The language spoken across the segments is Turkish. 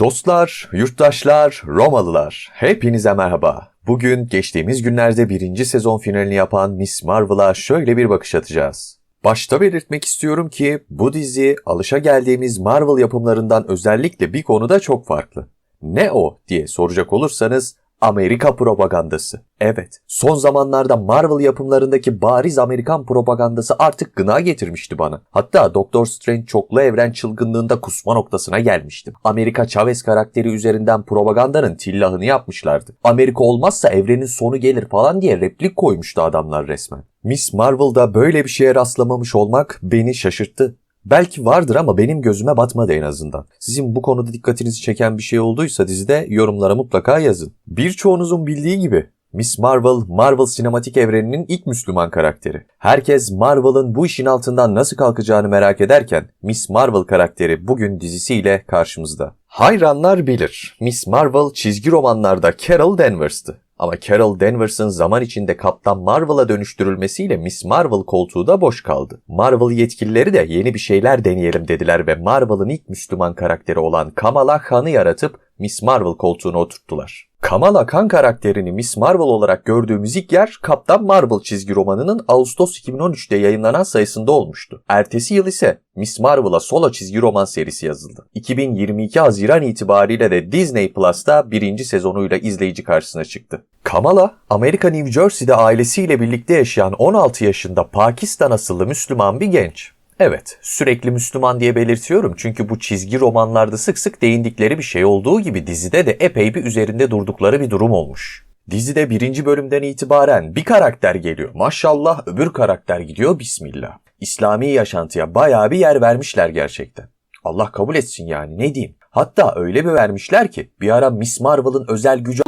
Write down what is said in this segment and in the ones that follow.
Dostlar, yurttaşlar, Romalılar, hepinize merhaba. Bugün geçtiğimiz günlerde birinci sezon finalini yapan Miss Marvel'a şöyle bir bakış atacağız. Başta belirtmek istiyorum ki bu dizi alışa geldiğimiz Marvel yapımlarından özellikle bir konuda çok farklı. Ne o diye soracak olursanız Amerika propagandası. Evet, son zamanlarda Marvel yapımlarındaki bariz Amerikan propagandası artık gına getirmişti bana. Hatta Doctor Strange çoklu evren çılgınlığında kusma noktasına gelmiştim. Amerika Chavez karakteri üzerinden propagandanın tillahını yapmışlardı. Amerika olmazsa evrenin sonu gelir falan diye replik koymuştu adamlar resmen. Miss Marvel'da böyle bir şeye rastlamamış olmak beni şaşırttı. Belki vardır ama benim gözüme batmadı en azından. Sizin bu konuda dikkatinizi çeken bir şey olduysa dizide yorumlara mutlaka yazın. Birçoğunuzun bildiği gibi Miss Marvel, Marvel sinematik evreninin ilk Müslüman karakteri. Herkes Marvel'ın bu işin altından nasıl kalkacağını merak ederken Miss Marvel karakteri bugün dizisiyle karşımızda. Hayranlar bilir. Miss Marvel çizgi romanlarda Carol Danvers'tı. Ama Carol Danvers'ın zaman içinde Kaptan Marvel'a dönüştürülmesiyle Miss Marvel koltuğu da boş kaldı. Marvel yetkilileri de yeni bir şeyler deneyelim dediler ve Marvel'ın ilk Müslüman karakteri olan Kamala Khan'ı yaratıp Miss Marvel koltuğuna oturttular. Kamala Khan karakterini Miss Marvel olarak gördüğümüz ilk yer Kaptan Marvel çizgi romanının Ağustos 2013'te yayınlanan sayısında olmuştu. Ertesi yıl ise Miss Marvel'a solo çizgi roman serisi yazıldı. 2022 Haziran itibariyle de Disney Plus'ta birinci sezonuyla izleyici karşısına çıktı. Kamala, Amerika New Jersey'de ailesiyle birlikte yaşayan 16 yaşında Pakistan asıllı Müslüman bir genç. Evet, sürekli Müslüman diye belirtiyorum çünkü bu çizgi romanlarda sık sık değindikleri bir şey olduğu gibi dizide de epey bir üzerinde durdukları bir durum olmuş. Dizide birinci bölümden itibaren bir karakter geliyor. Maşallah öbür karakter gidiyor bismillah. İslami yaşantıya bayağı bir yer vermişler gerçekten. Allah kabul etsin yani ne diyeyim. Hatta öyle bir vermişler ki bir ara Miss Marvel'ın özel gücü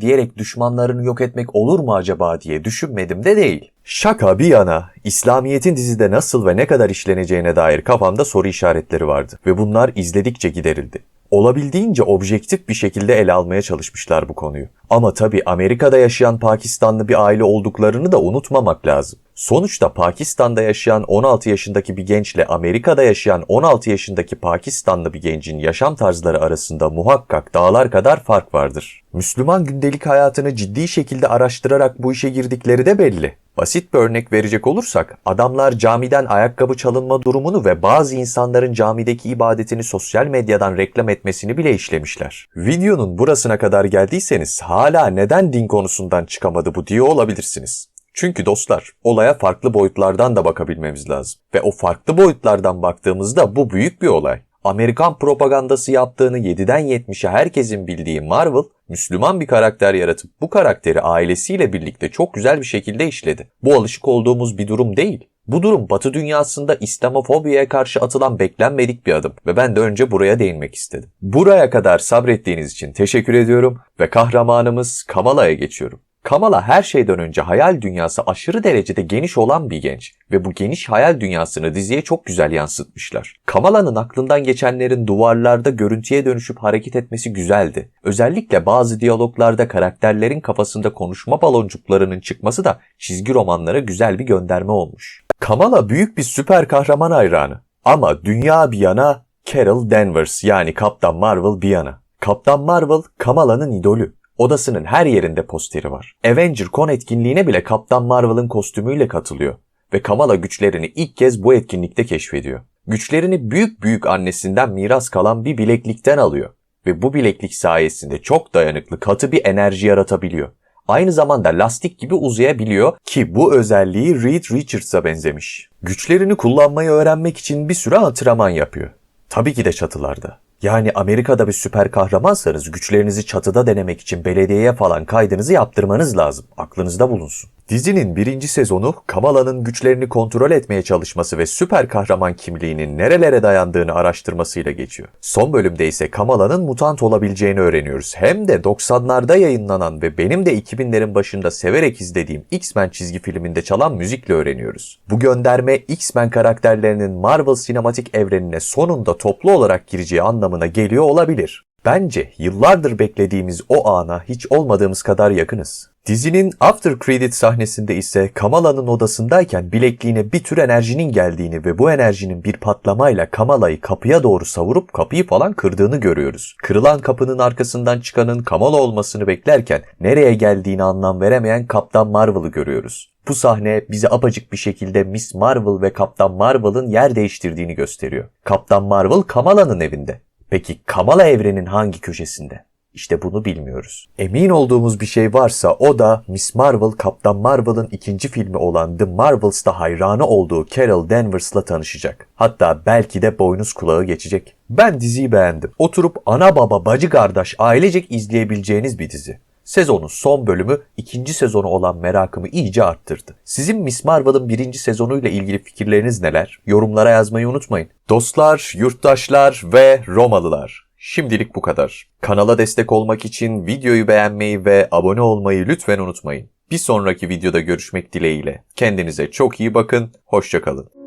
diyerek düşmanlarını yok etmek olur mu acaba diye düşünmedim de değil. Şaka bir yana, İslamiyet'in dizide nasıl ve ne kadar işleneceğine dair kafamda soru işaretleri vardı ve bunlar izledikçe giderildi. Olabildiğince objektif bir şekilde ele almaya çalışmışlar bu konuyu. Ama tabi Amerika'da yaşayan Pakistanlı bir aile olduklarını da unutmamak lazım. Sonuçta Pakistan'da yaşayan 16 yaşındaki bir gençle Amerika'da yaşayan 16 yaşındaki Pakistanlı bir gencin yaşam tarzları arasında muhakkak dağlar kadar fark vardır. Müslüman gündelik hayatını ciddi şekilde araştırarak bu işe girdikleri de belli. Basit bir örnek verecek olursak, adamlar camiden ayakkabı çalınma durumunu ve bazı insanların camideki ibadetini sosyal medyadan reklam etmesini bile işlemişler. Videonun burasına kadar geldiyseniz hala neden din konusundan çıkamadı bu diye olabilirsiniz. Çünkü dostlar, olaya farklı boyutlardan da bakabilmemiz lazım. Ve o farklı boyutlardan baktığımızda bu büyük bir olay. Amerikan propagandası yaptığını 7'den 70'e herkesin bildiği Marvel, Müslüman bir karakter yaratıp bu karakteri ailesiyle birlikte çok güzel bir şekilde işledi. Bu alışık olduğumuz bir durum değil. Bu durum Batı dünyasında İslamofobiye karşı atılan beklenmedik bir adım ve ben de önce buraya değinmek istedim. Buraya kadar sabrettiğiniz için teşekkür ediyorum ve kahramanımız Kamala'ya geçiyorum. Kamala her şeyden önce hayal dünyası aşırı derecede geniş olan bir genç ve bu geniş hayal dünyasını diziye çok güzel yansıtmışlar. Kamala'nın aklından geçenlerin duvarlarda görüntüye dönüşüp hareket etmesi güzeldi. Özellikle bazı diyaloglarda karakterlerin kafasında konuşma baloncuklarının çıkması da çizgi romanlara güzel bir gönderme olmuş. Kamala büyük bir süper kahraman hayranı. Ama dünya bir yana Carol Danvers yani Kaptan Marvel bir yana. Kaptan Marvel Kamala'nın idolü. Odasının her yerinde posteri var. Avenger Con etkinliğine bile Kaptan Marvel'ın kostümüyle katılıyor ve Kamala güçlerini ilk kez bu etkinlikte keşfediyor. Güçlerini büyük büyük annesinden miras kalan bir bileklikten alıyor ve bu bileklik sayesinde çok dayanıklı katı bir enerji yaratabiliyor. Aynı zamanda lastik gibi uzayabiliyor ki bu özelliği Reed Richards'a benzemiş. Güçlerini kullanmayı öğrenmek için bir süre antrenman yapıyor. Tabii ki de çatılarda. Yani Amerika'da bir süper kahramansanız güçlerinizi çatıda denemek için belediyeye falan kaydınızı yaptırmanız lazım. Aklınızda bulunsun. Dizinin birinci sezonu Kamala'nın güçlerini kontrol etmeye çalışması ve süper kahraman kimliğinin nerelere dayandığını araştırmasıyla geçiyor. Son bölümde ise Kamala'nın mutant olabileceğini öğreniyoruz. Hem de 90'larda yayınlanan ve benim de 2000'lerin başında severek izlediğim X-Men çizgi filminde çalan müzikle öğreniyoruz. Bu gönderme X-Men karakterlerinin Marvel sinematik evrenine sonunda toplu olarak gireceği anlamına geliyor olabilir. Bence yıllardır beklediğimiz o ana hiç olmadığımız kadar yakınız. Dizinin after credit sahnesinde ise Kamala'nın odasındayken bilekliğine bir tür enerjinin geldiğini ve bu enerjinin bir patlamayla Kamala'yı kapıya doğru savurup kapıyı falan kırdığını görüyoruz. Kırılan kapının arkasından çıkanın Kamala olmasını beklerken nereye geldiğini anlam veremeyen Kaptan Marvel'ı görüyoruz. Bu sahne bize apacık bir şekilde Miss Marvel ve Kaptan Marvel'ın yer değiştirdiğini gösteriyor. Kaptan Marvel Kamala'nın evinde. Peki Kamala evrenin hangi köşesinde? İşte bunu bilmiyoruz. Emin olduğumuz bir şey varsa o da Miss Marvel, Kaptan Marvel'ın ikinci filmi olan The Marvels'ta hayranı olduğu Carol Danvers'la tanışacak. Hatta belki de boynuz kulağı geçecek. Ben diziyi beğendim. Oturup ana baba bacı kardeş ailecek izleyebileceğiniz bir dizi. Sezonun son bölümü ikinci sezonu olan merakımı iyice arttırdı. Sizin Miss Marvel'ın birinci sezonuyla ilgili fikirleriniz neler? Yorumlara yazmayı unutmayın. Dostlar, yurttaşlar ve Romalılar. Şimdilik bu kadar. Kanala destek olmak için videoyu beğenmeyi ve abone olmayı lütfen unutmayın. Bir sonraki videoda görüşmek dileğiyle. Kendinize çok iyi bakın, hoşçakalın.